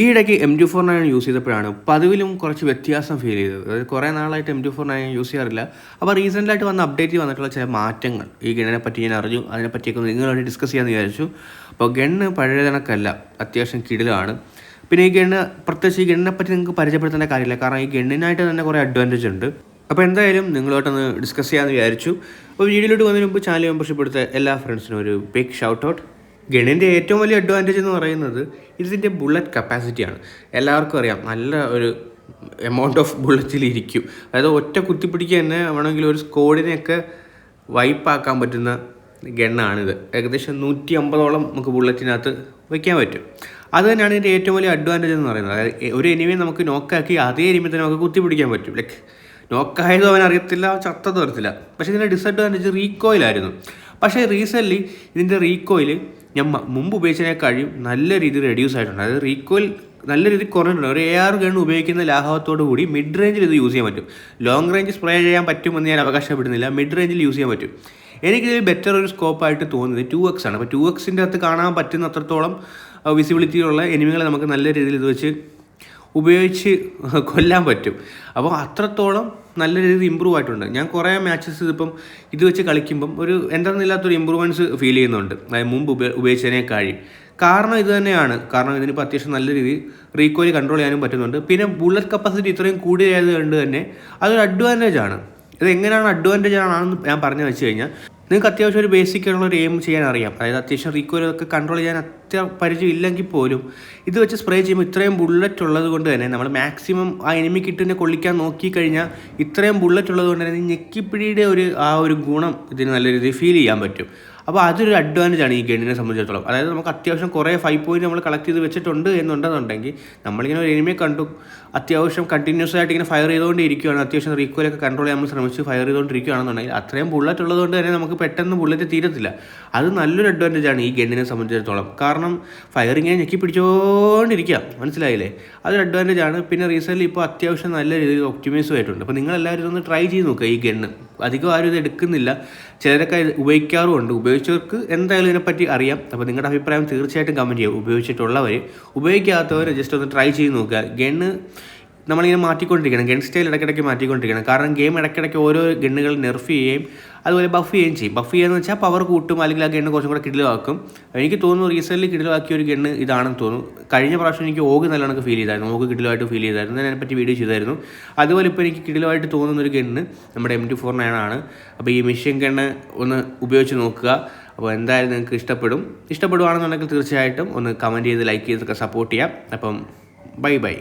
ഈ ഇടയ്ക്ക് M two four nine use ചെയ്തപ്പോഴാണ് പതിവിലും കുറച്ച് വ്യത്യാസം ഫീൽ ചെയ്തത്. അതായത് കുറേ നാളായിട്ട് M two four nine use ചെയ്യാറില്ല. അപ്പോൾ റീസെന്റായിട്ട് വന്ന അപ്ഡേറ്റ് വന്നിട്ടുള്ള ചില മാറ്റങ്ങൾ. ഈ ഗണ്ണിനെ പറ്റി ഞാൻ അറിഞ്ഞു. അതിനെപ്പറ്റിയൊക്കെ പറ്റിയൊക്കെ നിങ്ങളോട് ഡിസ്കസ് ചെയ്യാമെന്ന് വിചാരിച്ചു. അപ്പോൾ ഗണ്ണ് പഴയ കണക്കല്ല അത്യാവശ്യം കിടിലാണ്. പിന്നെ ഈ ഗണ്ണ് പ്രത്യേകിച്ച് ഈ ഗണ്ണിനെ പറ്റി നിങ്ങൾക്ക് പരിചയപ്പെടുത്തേണ്ട കാര്യമില്ല. കാരണം ഈ ഗണ്ണിനായിട്ട് തന്നെ കുറേ അഡ്വാന്റേജ് ഉണ്ട്. അപ്പോൾ എന്തായാലും നിങ്ങളോട്ടൊന്ന് ഡിസ്കസ് ചെയ്യാമെന്ന് വിചാരിച്ചു. അപ്പോൾ വീഡിയോയിലോട്ട് വന്നതിന് മുമ്പ് ചാനൽ മെമ്പർഷിപ്പ് എടുത്ത എല്ലാ ഫ്രണ്ട്സിനും ഒരു ബിഗ് ഷൗട്ട് ഔട്ട് ഗണിന്റെ ഏറ്റവും വലിയ അഡ്വാന്റേജ് എന്ന് പറയുന്നത് ഇതിന്റെ ബുള്ളറ്റ് കപ്പാസിറ്റിയാണ് എല്ലാവർക്കും അറിയാം നല്ല ഒരു എമൗണ്ട് ഓഫ് ബുള്ളറ്റിൽ ഇരിക്കും. അതായത് ഒറ്റ കുത്തിപ്പിടിക്കുക തന്നെ വേണമെങ്കിൽ ഒരു സ്കോഡിനെയൊക്കെ വൈപ്പാക്കാൻ പറ്റുന്ന ഗണ്ണാണിത്. ഏകദേശം നൂറ്റി അമ്പതോളം നമുക്ക് ബുള്ളറ്റിനകത്ത് വയ്ക്കാൻ പറ്റും. അത് തന്നെയാണ് ഇതിന്റെ ഏറ്റവും വലിയ അഡ്വാന്റേജ് എന്ന് പറയുന്നത്. അതായത് ഒരു എനിമിയെ നമുക്ക് നോക്കാക്കി അതേ എനിമി തന്നെ നമുക്ക് കുത്തിപ്പിടിക്കാൻ പറ്റും. ലൈക്ക് നോക്കായതും അവൻ അറിയത്തില്ല ചത്തതും അറിയത്തില്ല. പക്ഷേ ഇതിന്റെ ഡിസഡ്വാന്റേജ് റീകോയിലായിരുന്നു പക്ഷേ റീസെന്റ്ലി ഇതിന്റെ റീകോയിൽ ഞാൻ മുമ്പ് ഉപയോഗിച്ചതിനേക്കാളും നല്ല രീതിയിൽ റെഡ്യൂസ് ആയിട്ടുണ്ട്. അതായത് റീക്കോയിൽ നല്ല രീതിയിൽ കുറഞ്ഞിട്ടുണ്ട്. ഒരു എ ആർ ഗൺ ഉപയോഗിക്കുന്ന ലാഘവത്തോടു കൂടി മിഡ് റേഞ്ചിൽ ഇത് യൂസ് ചെയ്യാൻ പറ്റും. ലോങ് റേഞ്ച് സ്പ്രേ ചെയ്യാൻ പറ്റുമെന്ന് ഞാൻ അവകാശപ്പെടുന്നില്ല. മിഡ് റേഞ്ചിൽ യൂസ് ചെയ്യാൻ പറ്റും. എനിക്കിതിൽ ബെറ്റർ ഒരു സ്കോപ്പായിട്ട് തോന്നുന്നത് ടു എക്സ് ആണ്. അപ്പോൾ ടു എക്സിന്റെ അകത്ത് കാണാൻ പറ്റുന്ന അത്രത്തോളം വിസിബിലിറ്റിയുള്ള എനിമികളെ നമുക്ക് നല്ല രീതിയിൽ ഇത് വെച്ച് ഉപയോഗിച്ച് കൊല്ലാൻ പറ്റും. അപ്പോൾ അത്രത്തോളം നല്ല രീതിയിൽ ഇമ്പ്രൂവ് ആയിട്ടുണ്ട്. ഞാൻ കുറേ മാച്ചസ് ഇതിപ്പം ഇത് വെച്ച് കളിക്കുമ്പം ഒരു എന്തെന്നില്ലാത്തൊരു ഇമ്പ്രൂവ്മെന്റ്സ് ഫീൽ ചെയ്യുന്നുണ്ട്. അതായത് മുമ്പ് ഉപ ഉപയോഗിച്ചതിനേക്കാളും കാരണം ഇത് തന്നെയാണ്. കാരണം ഇതിനിപ്പോൾ അത്യാവശ്യം നല്ല രീതിയിൽ റീകോയിൽ കൺട്രോൾ ചെയ്യാനും പറ്റുന്നുണ്ട്. പിന്നെ ബുള്ളറ്റ് കപ്പാസിറ്റി ഇത്രയും കൂടിയായത് കൊണ്ട് തന്നെ അതൊരു അഡ്വാന്റേജ് ആണ്. ഇത് എങ്ങനെയാണ് അഡ്വാന്റേജ് ആണെന്ന് ഞാൻ പറഞ്ഞു വെച്ച് കഴിഞ്ഞാൽ നിങ്ങൾക്ക് അത്യാവശ്യം ഒരു ബേസിക് ആയിട്ടുള്ള ഒരു എയിം ചെയ്യാൻ അറിയാം. അതായത് അത്യാവശ്യം റീകോയിലൊക്കെ കൺട്രോൾ ചെയ്യാൻ അത്യ പരിചയം ഇല്ലെങ്കിൽ പോലും ഇത് വെച്ച് സ്പ്രേ ചെയ്യുമ്പോൾ ഇത്രയും ബുള്ളറ്റ് ഉള്ളത് കൊണ്ട് തന്നെ നമ്മൾ മാക്സിമം ആ എനിമി കിട്ടിനെ കൊള്ളിക്കാൻ നോക്കിക്കഴിഞ്ഞാൽ ഇത്രയും ബുള്ളറ്റ് ഉള്ളത് കൊണ്ട് തന്നെ ഞെക്കിപ്പിടിയുടെ ഒരു ആ ഒരു ഗുണം ഇതിന് നല്ല രീതിയിൽ ഫീൽ ചെയ്യാൻ പറ്റും. അപ്പോൾ അതൊരു അഡ്വാന്റേജ് ആണ് ഈ ഗണ്ണിനെ സംബന്ധിച്ചിടത്തോളം. അതായത് നമുക്ക് അത്യാവശ്യം കുറേ ഫൈവ് പോയിന്റ് നമ്മൾ കളക്ട് ചെയ്ത് വെച്ചിട്ടുണ്ട് എന്നുണ്ടെന്നുണ്ടെങ്കിൽ നമ്മളിങ്ങനെ ഒരു എനിമിയെ കണ്ടു അത്യാവശ്യം കണ്ടിന്യൂസ് ആയിട്ട് ഇങ്ങനെ ഫയർ ചെയ്തുകൊണ്ടിരിക്കുകയാണ് അത്യാവശ്യം റീക്കോലൊക്കെ കൺട്രോൾ ചെയ്യാൻ നമ്മൾ ശ്രമിച്ച് ഫയർ ചെയ്തുകൊണ്ടിരിക്കുകയാണെന്നുണ്ടെങ്കിൽ അത്രയും ബുള്ളറ്റ് ഉള്ളതുകൊണ്ട് തന്നെ നമുക്ക് പെട്ടെന്ന് ബുള്ളറ്റ് തീരത്തില്ല. അത് നല്ലൊരു അഡ്വാന്റേജ് ആണ് ഈ ഗണ്ണിനെ സംബന്ധിച്ചിടത്തോളം. കാരണം ഫയറിങ്ങനെ ഞെക്കി പിടിച്ചോണ്ടിരിക്കുക മനസ്സിലായില്ലേ? അതൊരു അഡ്വാന്റേജ് ആണ്. പിന്നെ റീസെന്റ് ഇപ്പോൾ അത്യാവശ്യം നല്ല രീതിയിൽ ഒപ്റ്റിമൈസും ആയിട്ടുണ്ട്. അപ്പോൾ നിങ്ങളെല്ലാവരും ഒന്ന് ട്രൈ ചെയ്ത് നോക്കുക ഈ ഗണ്ണ് അധികം ആരും ഇത് എടുക്കുന്നില്ല. ചിലരൊക്കെ ഉപയോഗിക്കാറുമുണ്ട്. ഉപയോഗിച്ചവർക്ക് എന്തായാലും ഇതിനെപ്പറ്റി അറിയാം. അപ്പോൾ നിങ്ങളുടെ അഭിപ്രായം തീർച്ചയായിട്ടും കമന്റ് ചെയ്യുക ഉപയോഗിച്ചിട്ടുള്ളവർ ഉപയോഗിക്കാത്തവർ ജസ്റ്റ് ഒന്ന് ട്രൈ ചെയ്ത് നോക്കുക. ഗണ്ണ് നമ്മളിങ്ങനെ മാറ്റിക്കൊണ്ടിരിക്കണം. ഗൺ സ്റ്റൈൽ ഇടയ്ക്കിടയ്ക്ക് മാറ്റിക്കൊണ്ടിരിക്കണം. കാരണം ഗെയിം ഇടയ്ക്കിടയ്ക്ക് ഓരോ ഗണ്ണുകൾ നെർഫ് ചെയ്യുകയും അതുപോലെ ബഫ് ചെയ്യുകയും ചെയ്യും. ബഫ് ചെയ്യുക എന്ന് വെച്ചാൽ പവർ കൂട്ടും അല്ലെങ്കിൽ ആ ഗണ്ണ് കുറച്ചും കൂടെ കിടിലാക്കും എനിക്ക് തോന്നുന്നു റീസെന്റ് കിടിലാക്കിയ ഒരു ഗണ്ണ് ഇതാണെന്ന് തോന്നുന്നു. കഴിഞ്ഞ പ്രാവശ്യം എനിക്ക് ഓഗ് നല്ലോണം ഫീൽ ചെയ്തായിരുന്നു. ഓഗ് കിടിലമായിട്ട് ഫീൽ ചെയ്തായിരുന്നു. ഞാൻ അതിനെപ്പറ്റി വീഡിയോ ചെയ്തായിരുന്നു. അതുപോലെ ഇപ്പോൾ എനിക്ക് കിടിലമായിട്ട് തോന്നുന്ന ഒരു ഗണ്ണ് നമ്മുടെ എം ടു ഫോർ നയൻ ആണ്. അപ്പോൾ ഈ മെഷീൻ ഗണ്ണ് ഒന്ന് ഉപയോഗിച്ച് നോക്കുക. അപ്പോൾ എന്തായാലും നിങ്ങൾക്ക് ഇഷ്ടപ്പെടും. ഇഷ്ടപ്പെടുവാണെന്നുണ്ടെങ്കിൽ തീർച്ചയായിട്ടും ഒന്ന് കമന്റ് ചെയ്ത് ലൈക്ക് ചെയ്തൊക്കെ സപ്പോർട്ട് ചെയ്യാം. അപ്പം ബൈ ബൈ